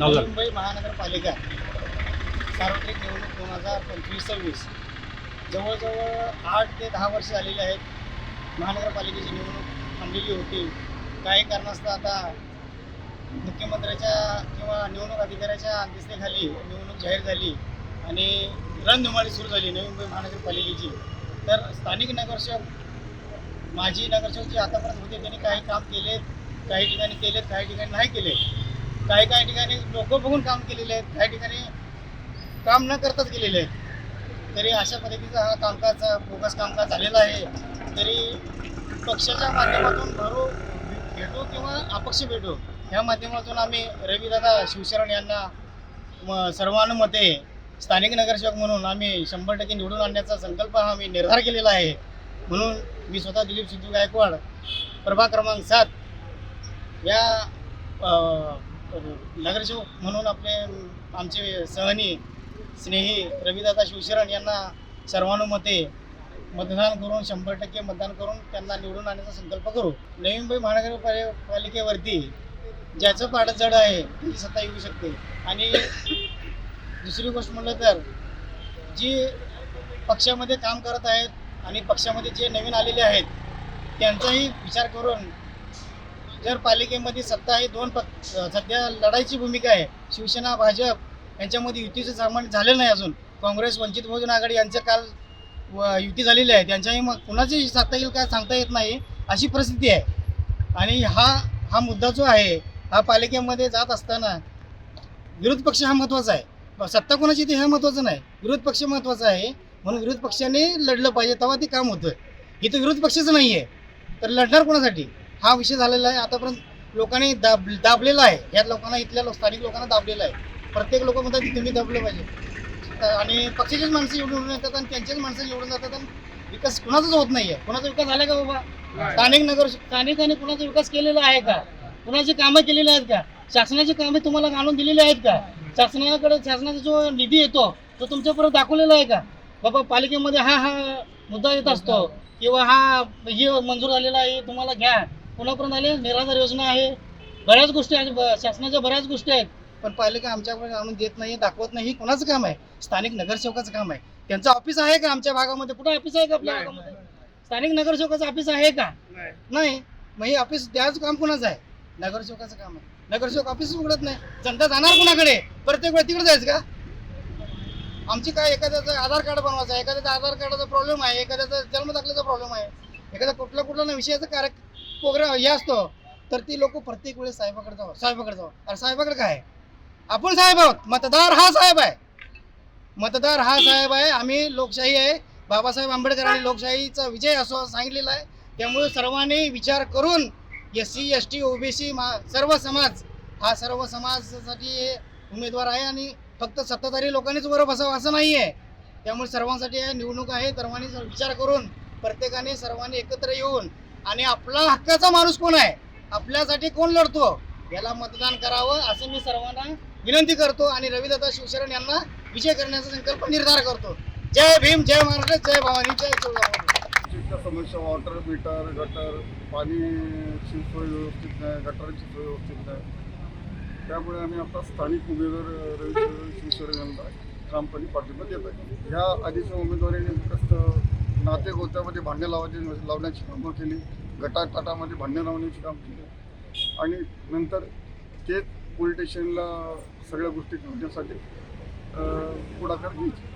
मुंबई महानगरपालिका सार्वत्रिक निवडणूक दोन हजार पंचवीस सव्वीस. जवळजवळ आठ ते दहा वर्ष झालेली आहेत. महानगरपालिकेची निवडणूक थांबलेली होती काही कारणास्तव आता मुख्यमंत्र्याच्या किंवा निवडणूक अधिकाऱ्याच्या दिसतेखाली निवडणूक जाहीर झाली आणि रणधुमाळी सुरू झाली नवी मुंबई महानगरपालिकेची. तर स्थानिक नगरसेवक माजी नगरसेवक जे आतापर्यंत होते त्यांनी काही काम केले काही ठिकाणी केलेत काही ठिकाणी नाही केले काही काही ठिकाणी लोक बघून काम केलेले आहेत काही ठिकाणी काम न करताच गेलेले आहेत. तरी अशा पद्धतीचा हा कामकाज बोगस कामकाज झालेला आहे. तरी पक्षाच्या माध्यमातून भरू भेटू किंवा अपक्ष भेटू ह्या माध्यमातून आम्ही रवीदादा शिवशरण यांना म सर्वानुमते स्थानिक नगरसेवक म्हणून आम्ही शंभर टक्के निवडून आणण्याचा संकल्प हा आम्ही निर्धार केलेला आहे. म्हणून मी स्वतः दिलीप सिद्धू गायकवाड प्रभाग क्रमांक सात या नगरसेवक म्हणून आपले आमचे सहनी स्नेही रविदादा शिवशरण यांना सर्वानुमते मतदान करून शंभर टक्के मतदान करून त्यांना निवडून आणण्याचा संकल्प करू. नवी मुंबई महानगरपालिकेवरती ज्याचं पाडं जड आहे ती सत्ता येऊ शकते. आणि दुसरी गोष्ट म्हटलं तर जी पक्षामध्ये काम करत आहेत आणि पक्षामध्ये जे नवीन आलेले आहेत त्यांचाही विचार करून जर पालिकेमध्ये सत्ता ही दोन पक्ष सध्या लढाईची भूमिका आहे. शिवसेना भाजप यांच्यामध्ये युतीचं सामान झालेलं नाही अजून. काँग्रेस वंचित बहुजन आघाडी यांचं काल व युती झालेली आहे. त्यांच्याही मग कुणाची सत्ता येईल काय सांगता येत नाही अशी परिस्थिती आहे. आणि हा हा मुद्दा जो आहे हा पालिकेमध्ये जात असताना विरोध पक्ष हा महत्त्वाचा आहे. सत्ता कोणाची ते हे महत्त्वाचं नाही. विरोध पक्ष महत्त्वाचा आहे म्हणून विरोध पक्षाने लढलं पाहिजे तेव्हा ते काम होतं. इथं विरोध पक्षाचं नाही आहे तर लढणार कोणासाठी? हा विषय झालेला आहे. आतापर्यंत लोकांनी दाब दाबलेला आहे. या लोकांना इथल्या स्थानिक लोकांना दाबलेला आहे. प्रत्येक लोक म्हणतात की तुम्ही दाबलं पाहिजे. आणि पक्षाचीच माणसं निवडून येतात आणि त्यांचेच माणसं निवडून जातात आणि विकास कुणाचाच होत नाही आहे कुणाचा विकास झाला का बाबा? स्थानिक नगर स्थानिकाने कुणाचा विकास केलेला आहे का? कुणाची कामं केलेली आहेत का? शासनाची कामे तुम्हाला आणून दिलेली आहेत का? शासनाकडे शासनाचा जो निधी येतो तो तुमच्यापर्यंत दाखवलेला आहे का? बाबा पालिकेमध्ये हा हा मुद्दा येत असतो. किंवा हा हे मंजूर झालेला आहे तुम्हाला घ्या. कुणापर्यंत आले निराधार योजना आहे. बऱ्याच गोष्टी आहेत शासनाच्या बऱ्याच गोष्टी आहेत. पण पालिका आमच्याकडे आणून देत नाही दाखवत नाही हे कोणाचं काम आहे? स्थानिक नगरसेवकाचं काम आहे. त्यांचं ऑफिस आहे का आमच्या भागामध्ये? कुठं ऑफिस आहे का आपल्या भागामध्ये? स्थानिक नगरसेवकाचं ऑफिस आहे का? नाही. मग हे ऑफिस द्यायचं काम कोणाचं आहे? नगरसेवकाचं काम आहे. नगरसेवक ऑफिस उघडत नाही. जनता जाणार कुणाकडे? प्रत्येक वेळ तिकडे जायचं का? आमची काय एखाद्याचं आधार कार्ड बनवायचं आहे एखाद्याचा आधार कार्डाचा प्रॉब्लेम आहे एखाद्याचा जन्मदाखल्याचा प्रॉब्लेम आहे एखादा कुठला कुठला ना विषयाचा कार्य प्रोग्राम हे असतो. तर ती लोक प्रत्येक वेळेस साहेबाकडे जावं साहेबाकडे जावं अरे साहेबाकडे काय? आपण साहेब आहोत. मतदार हा साहेब आहे. मतदार हा साहेब आहे. आम्ही लोकशाही आहे. बाबासाहेब आंबेडकरांनी लोकशाहीचा विजय असं सांगितलेला आहे. त्यामुळे सर्वांनी विचार करून S C S T OBC मा सर्व समाज हा सर्व समाजासाठी हे उमेदवार आहे आणि फक्त सत्ताधारी लोकांनीच बरं बसावं असं नाही आहे. त्यामुळे सर्वांसाठी निवडणूक आहे. सर्वांनी विचार करून प्रत्येकाने सर्वांनी एकत्र येऊन आणि आपला हक्काचा माणूस कोण आहे? आपल्यासाठी कोण लढतो? याला मतदान करावं असं मी सर्वांना विनंती करतो आणि रविदादा शिवशरण यांना विजय करण्याचा संकल्प निर्धार करतो. जय भीम जय महाराष्ट्र जय भवानी जय चौदा समस्या वॉटर मीटर गटर पाणी सोय व्यवस्थित नाही गटारांची सोय व्यवस्थित नाही. त्यामुळे आम्ही आता स्थानिक उमेदवार रवी शिवशरण यांना ठामपणे पाठिंबा देत आहे. ह्या आधीच्या उमेदवारीने फक्त नाते गोत्यामध्ये भांडे लावायची लावण्याची कामं केली गटाटाटामध्ये भांडे लावण्याची काम केली. आणि नंतर तेच पोलीस स्टेशनला सगळ्या गोष्टी ठेवण्यासाठी पुढाकार घ्यायची.